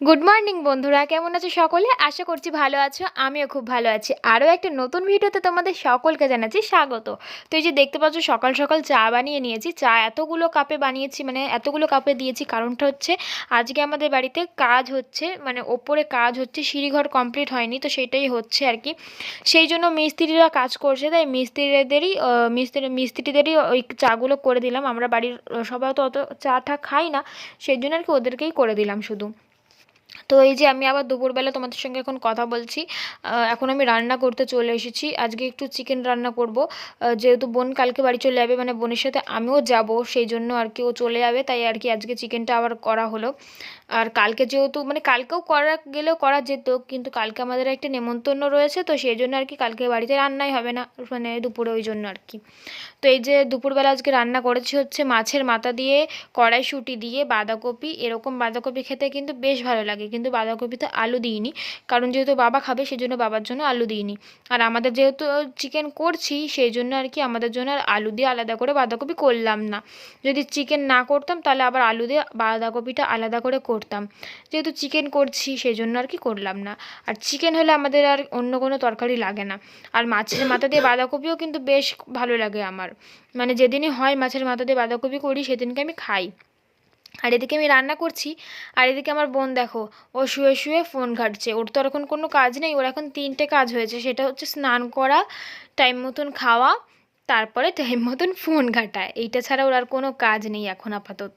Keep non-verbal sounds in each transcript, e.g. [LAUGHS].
Good morning বন্ধুরা। কেমন আছো সকলে? আশা করছি ভালো আছো, আমিও খুব ভালো আছি। আরও একটা নতুন ভিডিওতে তোমাদের সকলকে জানাচ্ছি স্বাগত। তো এই যে দেখতে পাচ্ছ, সকাল সকাল চা বানিয়ে নিয়েছি। চা এতগুলো কাপে বানিয়েছি মানে এতগুলো কাপে দিয়েছি। কারণটা হচ্ছে, আজকে আমাদের বাড়িতে কাজ হচ্ছে মানে ওপরে কাজ হচ্ছে, সিঁড়িঘর কমপ্লিট হয়নি, তো সেটাই হচ্ছে আর কি। সেই জন্য মিস্ত্রিরা কাজ করছে, তাই মিস্ত্রিদেরই মিস্ত্রি, মিস্ত্রিদেরই ওই চাগুলো করে দিলাম। আমরা বাড়ির সবাই তো অত চা টা খাই না, সেই জন্য আর কি ওদেরকেই করে দিলাম শুধু। তো এই যে আমি আবার দুপুরবেলা তোমাদের সঙ্গে এখন কথা বলছি এখন আমি রান্না করতে চলে এসেছি। আজকে একটু চিকেন রান্না করব। যেহেতু বোন কালকে বাড়ি চলে যাবে মানে বোনের সাথে আমিও যাব, সেই জন্য আর কি ও চলে যাবে, তাই আর কি আজকে চিকেনটা আবার করা হলো। আর কালকে যেহেতু মানে কালকেও করা গেলেও করা যেত, কিন্তু কালকে আমাদের একটা নেমন্তন্ন রয়েছে, তো সেই জন্য আর কি কালকে বাড়িতে রান্নাই হবে না মানে দুপুরে ওই জন্য আর কি। তো এই যে দুপুরবেলা আজকে রান্না করেছি হচ্ছে মাছের মাথা দিয়ে কড়াইশুঁটি দিয়ে বাঁধাকপি, এরকম বাঁধাকপি খেতে কিন্তু বেশ ভালো লাগে। কিন্তু বাঁধাকপিতে আলু দিইনি। কারণ যেহেতু বাবা খাবে সেই জন্য বাবার জন্য আলু দিইনি। আর আমাদের যেহেতু চিকেন করছি সেই জন্য আর কি আমাদের জন্য আর আলু দিয়ে আলাদা করে বাঁধাকপি করলাম না। যদি চিকেন না করতাম, তাহলে আবার আলু দিয়ে বাঁধাকপিটা আলাদা করে করতাম। যেহেতু চিকেন করছি সেই জন্য আর কি করলাম না। আর চিকেন হলে আমাদের আর অন্য কোনো তরকারি লাগে না। আর মাছের মাথা দিয়ে বাঁধাকপিও কিন্তু বেশ ভালো লাগে আমার। মানে যেদিনই হয়, মাছের মাথা দিয়ে বাঁধাকপি করি, সেদিনকে আমি খাই। আর এদিকে আমি রান্না করছি, আর এদিকে আমার বোন দেখো, ও শুয়ে শুয়ে ফোন ঘাটছে। ওর তো এখন কোনো কাজ নেই, ওর এখন তিনটে কাজ হয়েছে। সেটা হচ্ছে স্নান করা টাইম মতন খাওয়া, তারপরে টাইম মতন ফোন ঘাটা। এইটা ছাড়া ওর আর কোনো কাজ নেই এখন আপাতত।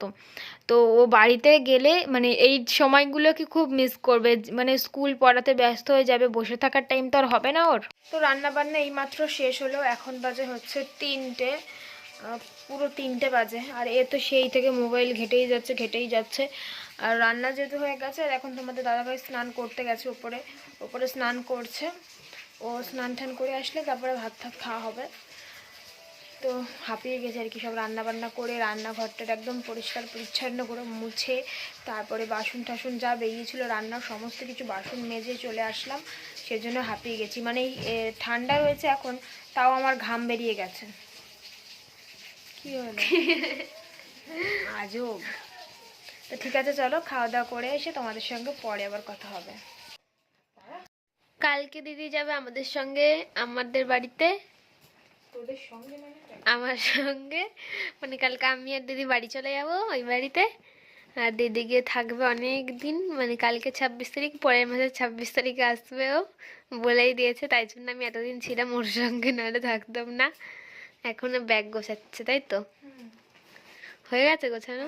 তো ও বাড়িতে গেলে মানে এই সময়গুলোকে খুব মিস করবে। মানে স্কুল পড়াতে ব্যস্ত হয়ে যাবে, বসে থাকার টাইম তো আর হবে না ওর। তো রান্না বান্না এইমাত্র শেষ হলো, এখন বাজে হচ্ছে তিনটে। পুরো তিনটে বাজে। আর এ তো সেই থেকে মোবাইল ঘেটেই যাচ্ছে ঘেটেই যাচ্ছে। আর রান্না যেহেতু হয়ে গেছে, আর এখন তোমাদের দাদাভাই স্নান করতে গেছে ওপরে। ওপরে স্নান করছে। ও স্নান টান করে আসলে তারপরে ভাত ভাত খাওয়া হবে। তো হাঁপিয়ে গেছে আর কি, সব রান্না বান্না করে, রান্নাঘরটা একদম পরিষ্কার পরিচ্ছন্ন করে মুছে, তারপরে বাসন টাসন যা বেরিয়েছিল রান্নার সমস্ত কিছু বাসন মেজে চলে আসলাম। সেজন্য হাঁপিয়ে গেছি। মানে ঠান্ডা রয়েছে এখন, তাও আমার ঘাম বেরিয়ে গেছে। কি হলো? [LAUGHS] আজব। তো ঠিক আছে চলো খাওয়া দাওয়া করে এসে তোমাদের সঙ্গে পরে আবার কথা হবে। কালকে দিদি যাবে আমাদের সঙ্গে আমাদের বাড়িতে। মানে আমার সঙ্গে। মানে কালকে আমি আর দিদি বাড়ি চলে যাব ওই বাড়িতে। আর দিদি গিয়ে থাকবে অনেক দিন মানে কালকে ছাব্বিশ তারিখ পরের মাসের ছাব্বিশ তারিখে আসবে ও। বলেই দিয়েছে তাই জন্য আমি এতদিন ছিলাম ওর সঙ্গে নাহলে থাকতাম না। এখনও ব্যাগ গোছাচ্ছে তাই তো? হয়ে গেছে গোছানো?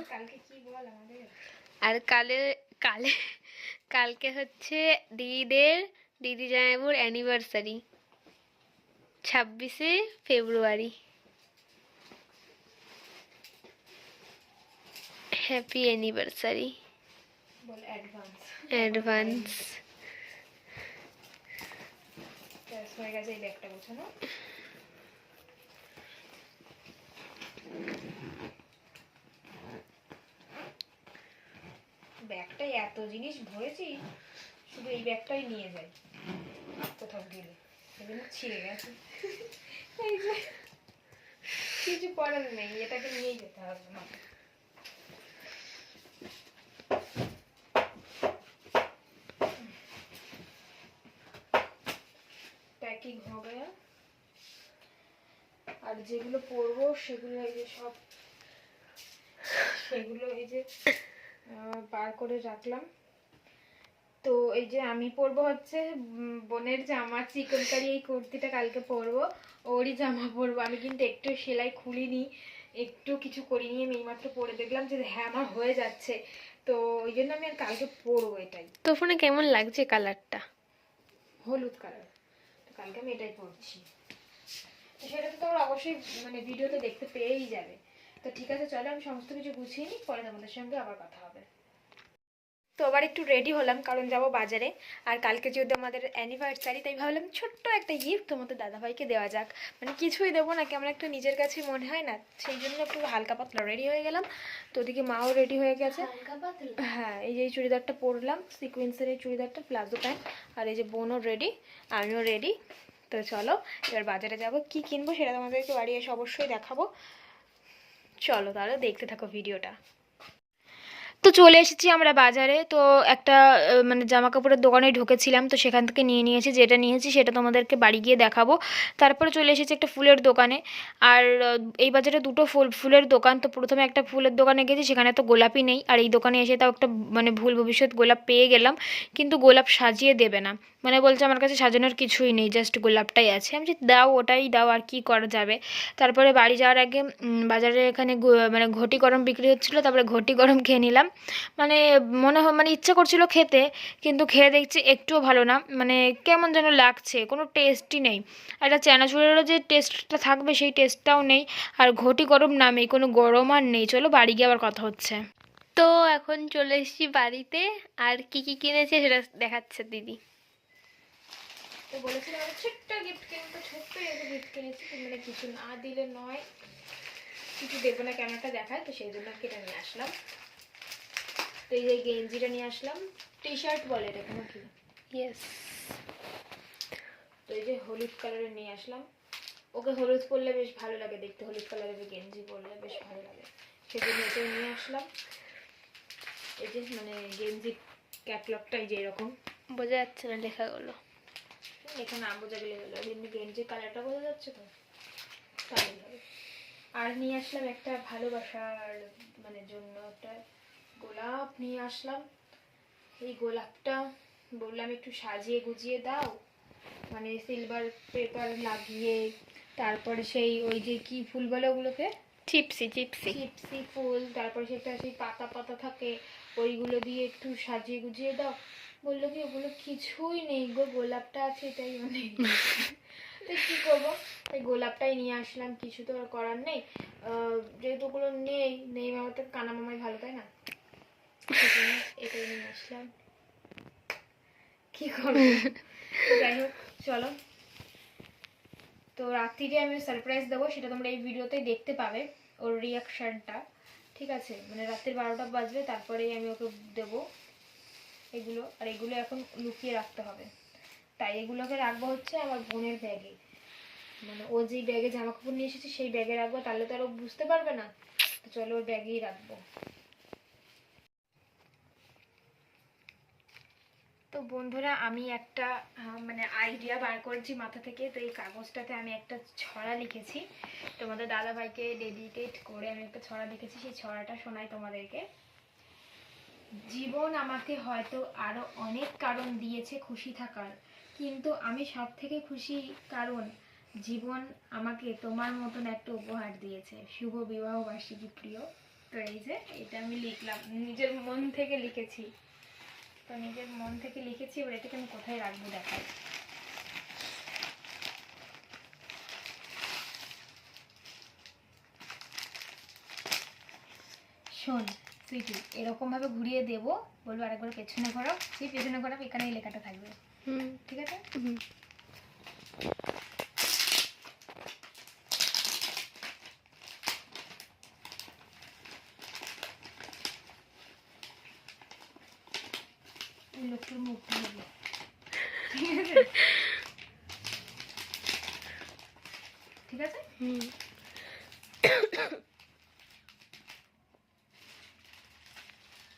আর কালে কালে কালকে হচ্ছে দিদিদের দিদি জামাইবুর অ্যানিভার্সারি ছাব্বিশে ফেব্রুয়ারি। হ্যাপি অ্যানিভার্সারি বল অ্যাডভান্স হয়ে গেছে এই ব্যাগটা গোছানো। ব্যাগটাই এত জিনিস ভরেছি শুধু এই ব্যাগটাই নিয়ে যাই কোথাও গেলে সেজন্য ছিঁড়ে গেছে এই যে, কিছু করার নেই এটাকে নিয়েই যেতে হবে না প্যাকিং हो गया আর যেগুলো পরবো সেগুলো এই যে সব সেগুলো এই যে বার করে রাখলাম। তো এই যে আমি পরবো হচ্ছে বোনের জামা চিকনকারি এই কুর্তিটা কালকে পরবো। ওরই জামা পরবো। আমি কিন্তু একটু সেলাই খুলিনি একটু কিছু করিনি আমি এইমাত্র পরে দেখলাম যে হ্যাঁ আমার হয়ে যাচ্ছে। তো ওই জন্য আমি আর কালকে পরবো এটাই। তো ফোনে কেমন লাগছে কালারটা হলুদ কালার তো কালকে আমি এটাই পরছি। তোমরা অবশ্যই মানে ভিডিওতে দেখতে পেয়েই যাবে। তো ঠিক আছে চলো আমি সমস্ত কিছু গুছিয়ে নিই পরে তোমাদের সঙ্গে আবার কথা হবে। তো আবার একটু রেডি হলাম কারণ যাব বাজারে। আর কালকে যেহেতু আমাদের অ্যানিভার্সারি তাই ভাবলাম ছোট্ট একটা গিফট তোমাদের দাদাভাইকে দেওয়া যাক। মানে কিছুই দেবো না কেমন একটা নিজের কাছে মনে হয় না সেই জন্য একটু হালকা পাতলা রেডি হয়ে গেলাম। তো ওদিকে মাও রেডি হয়ে গেছে। হ্যাঁ এই যে এই চুড়িদারটা পরলাম সিকোয়েন্সের এই চুড়িদারটা প্লাজো প্যান্ট আর এই যে বোনও রেডি আমিও রেডি তো চলো, এবার বাজারে যাব। কি কিনবো সেটা তোমাদেরকে বাড়ি এসে অবশ্যই দেখাবো। চলো তাহলে দেখতে থাকো ভিডিওটা। তো চলে এসেছি আমরা বাজারে। তো একটা মানে জামা কাপড়ের দোকানে ঢুকেছিলাম। তো সেখান থেকে নিয়ে নিয়েছি যেটা নিয়েছি সেটা তোমাদেরকে বাড়ি গিয়ে দেখাবো। তারপরে চলে এসেছি একটা ফুলের দোকানে। আর এই বাজারে দুটো ফুল ফুলের দোকান। তো প্রথমে একটা ফুলের দোকানে গেছি সেখানে তো গোলাপই নেই। আর এই দোকানে এসে তাও একটা মানে ভুল ভবিষ্যৎ গোলাপ পেয়ে গেলাম। কিন্তু গোলাপ সাজিয়ে দেবে না। মানে বলছে আমার কাছে সাজানোর কিছুই নেই জাস্ট গোলাপটাই আছে। আমি বলছি, দাও ওটাই দাও আর কি করা যাবে? তারপরে বাড়ি যাওয়ার আগে বাজারে এখানে মানে ঘটি গরম বিক্রি হচ্ছিল। তারপরে ঘটি গরম খেয়ে নিলাম। মানে মনে হয় মানে ইচ্ছে করছিল খেতে কিন্তু খেয়ে দেখছি একটুও ভালো না। মানে কেমন যেন লাগছে কোনো টেস্টই নেই। আর একটা চানাচুরেরও যে টেস্টটা থাকবে সেই টেস্টটাও নেই। আর ঘটি গরম নামেই কোনো গরম আর নেই। চলো বাড়ি গিয়ে আবার কথা হচ্ছে। তো এখন চলে এসেছি বাড়িতে। আর কি কি কিনেছে সেটা দেখাচ্ছে দিদি। তো বলেছিলাম একটা ছোট্ট গিফট কিনতে ছোট্ট একটা গিফট কিনেছি। মানে কিছু না দিলে নয়। কিছু দেবো না দেখায় তো সেই জন্য কেটে নিয়ে আসলাম। তো এই যে গেঞ্জিটা নিয়ে আসলাম টি শার্ট বলে এটা কোনো কি ইয়েস তো এই যে হলুদ কালারের নিয়ে আসলাম। ওকে হলুদ পরলে বেশ ভালো লাগে দেখতে হলুদ কালারের গেঞ্জি পরলে বেশ ভালো লাগে। সেই জন্য এটাই নিয়ে আসলাম। এই যে মানে গেঞ্জি ক্যাটলগটাই এই যে এরকম। বোঝা যাচ্ছে না লেখা লেখাগুলো। এখানে না বোঝা গেলে হলো এমনি গেঞ্জির কালারটা বোঝা যাচ্ছে তো? আর নিয়ে আসলাম একটা ভালোবাসার মানে জন্য একটা গোলাপ নিয়ে আসলাম। এই গোলাপটা বললাম একটু সাজিয়ে গুজিয়ে দাও। মানে সিলভার পেপার লাগিয়ে তারপরে সেই ওই যে কি ফুল বলে ওগুলোকে? চিপসি চিপসি চিপসি ফুল তারপরে সেটা সেই পাতা পাতা থাকে ওইগুলো দিয়ে একটু সাজিয়ে গুজিয়ে দাও। বলল কি ওগুলো কিছুই নেই গো গোলাপটা আছে এটাই অনেক তো কী করব? এই গোলাপটাই নিয়ে আসলাম কিছু তো আর করার নেই। আহ, যেহেতু ওগুলো নেই নেই মামা তো কানা মামাই ভালো তাই না? কি করব? যাই হোক চলো তো রাত্রিরে আমি সারপ্রাইজ দেবো সেটা তোমরা এই ভিডিওতেই দেখতে পাবে ওর রিয়াকশানটা ঠিক আছে মানে রাত্রির বারোটা বাজবে তারপরেই আমি ওকে দেবো এগুলো আর এগুলো এখন লুকিয়ে রাখতে হবে তাই এগুলোকে রাখব হচ্ছে আমার বোনের ব্যাগে মানে ও যেই ব্যাগে জামা কাপড় নিয়ে এসেছে সেই ব্যাগে রাখব তাহলে তো আর ও বুঝতে পারবে না তো চলো ওর ব্যাগেই রাখব তো বন্ধুরা, আমি একটা মানে আইডিয়া বার করেছি মাথা থেকে। তো এই কাগজটাতে আমি একটা ছড়া লিখেছি। তোমাদের দাদাভাইকে ডেডিকেট করে আমি একটা ছড়া লিখেছি। সেই ছড়াটা শোনাই তোমাদেরকে। জীবন আমাকে হয়তো আরও অনেক কারণ দিয়েছে খুশি থাকার, কিন্তু আমি সব থেকে খুশি কারণ জীবন আমাকে তোমার মতন একটা উপহার দিয়েছে। শুভ বিবাহ বার্ষিকী প্রিয়। তো এই যে, এটা আমি লিখলাম, নিজের মন থেকে লিখেছি। তো নিজের মন থেকে লিখেছি এবার এটাকে আমি কোথায় রাখব দেখাই। শোন সুইটি এরকম ভাবে ঘুরিয়ে দেবো বলব আরেকবার পেছনে ঘোরাও। তুই পেছনে ঘোরাও এখানে এই লেখাটা থাকবে। ঠিক আছে হুম এই লোকটার মুখটা হবে ঠিক আছে ঠিক আছে হুম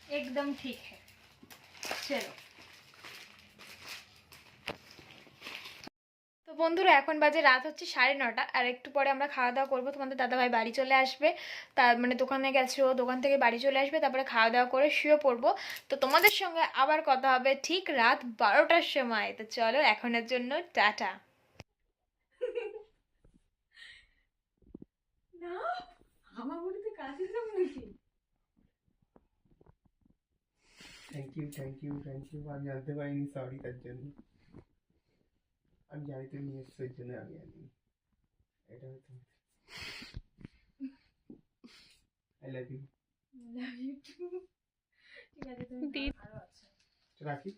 एकदम ठीक है চলো বন্ধুরা এখন বাজে রাত হচ্ছে সাড়ে নটা আর একটু পরে আমরা খাওয়া দাওয়া করব। তোমাদের দাদাভাই বাড়ি চলে আসবে। তার মানে দোকানে গেছে ও দোকান থেকে বাড়ি চলে আসবে তারপরে খাওয়া দাওয়া করে শুয়ে পড়ব। তো তোমাদের সঙ্গে আবার কথা হবে ঠিক রাত বারোটার সময়। তো চলো এখনের জন্য টাটা। না আমার বলিতে কাজে যাব নাকি? Thank you thank you thank you আমি জানতে পারিনি সরি তার জন্য। আমি জানি তুমি নিয়ে এসছো এর জন্য আমি জানি। এটা হয়তো I love you Love you. Too. ঠিক আছে তুমি ভালো আছো। রাখি?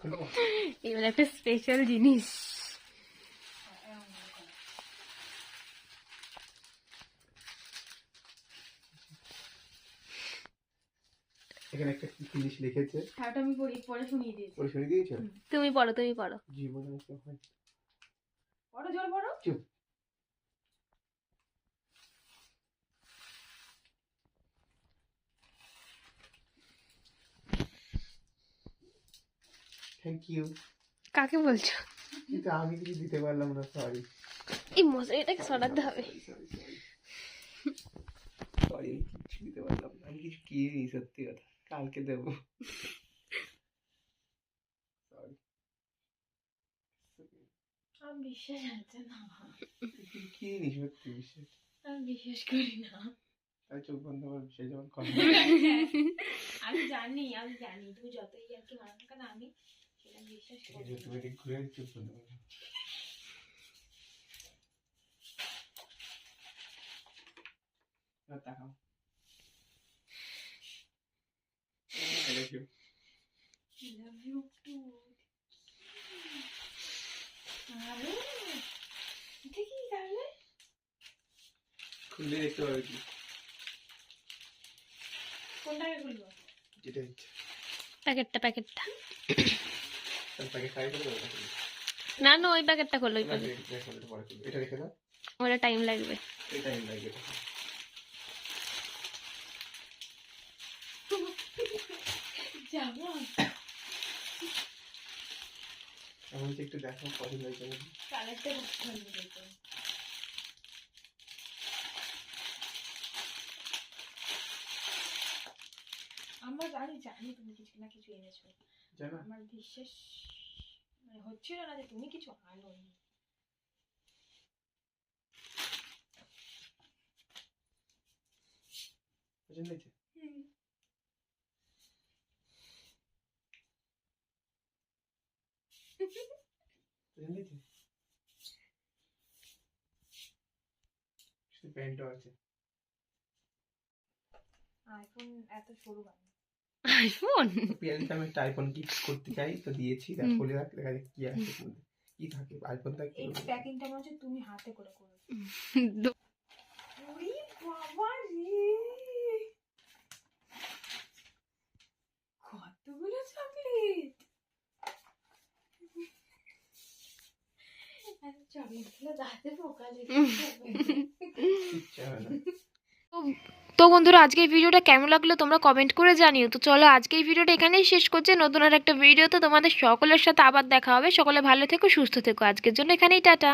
খুলবো এবার একটা স্পেশাল জিনিস। এখানে একটা কি জিনিস লিখেছে? হ্যাঁ, ওটা আমি পড়ি পড়ে শুনিয়ে দিয়েছি। পড়ে শুনিয়ে দিয়েছ? তুমি পড়ো তুমি পড়ো। জীবনে কি হয় পড়ো জোর পড়ো। চুপ। থ্যাংক ইউ কাকে বলছো? আমি কিছু দিতে পারলাম না সরি এই মশারিটাকে সরাতে হবে। সরি কিছু দিতে পারলাম না। আমি কিছু কিনিনি সত্যি কথা। কালকে দেবো। সরি আমি বিশ্বাস হচ্ছে না। কিনিনি সত্যি বিশ্বাস। আমি বিশ্বাস করি না। তাই চোখ বন্ধ করে বিশ্বাস যখন [LAUGHS] করে আমি জানি আমি জানি। তুমি যতই আর কি মানো কেন আমি সেটা বিশ্বাস করি তুমি ঘুরে চোখ বন্ধ করো। তাকাও I love you. Love you too আরে এটা কি তাহলে? খুললে দেখতে পাবে কি? কোনটাকে খুলবো? যেটা ইচ্ছে। প্যাকেটটা প্যাকেটটা। তার খাই করে না না ওই প্যাকেটটা খোলো ওই প্যাকেট। এটা রেখে দাও। ওটা টাইম লাগবে। টাইম লাগবে এটা। যাব আমি একটু দেখো পছন্দ হয়েছে কালারটা খুব সুন্দর দেখতে আমরা জানি জানি তুমি কিছু না কিছু এনেছো। জানো? আমার বিশ্বাস মানে হচ্ছিল না যে তুমি কিছু আনোনি। পছন্দ হয়েছে পছন্দ হয়েছে শুধু প্যান্টও আছে। আইফোন এত সরু আইফোন পিয়ালিতে আমি একটা আইফোন গিফট করতে চাই তো দিয়েছি। হুম। খুলে রাখ দেখা যাক কি আছে কি থাকে? আইফোন থাকে এই প্যাকিংটা মনে হচ্ছে তুমি হাতে করে করো দু- বাবা রে কতগুলো চকলেট চকলেটগুলো দাঁতে পোকা লেগে ইচ্ছা হয় না তো বন্ধুরা আজকের ভিডিওটা কেমন লাগল তোমরা কমেন্ট করে জানিও। তো চলো আজকের ভিডিওটা এখানেই শেষ করছে। নতুন আর একটা ভিডিওতে তোমাদের সকলের সাথে আবার দেখা হবে। সকলে ভালো থেকো সুস্থ থেকো। আজকের জন্য এখানেই টাটা।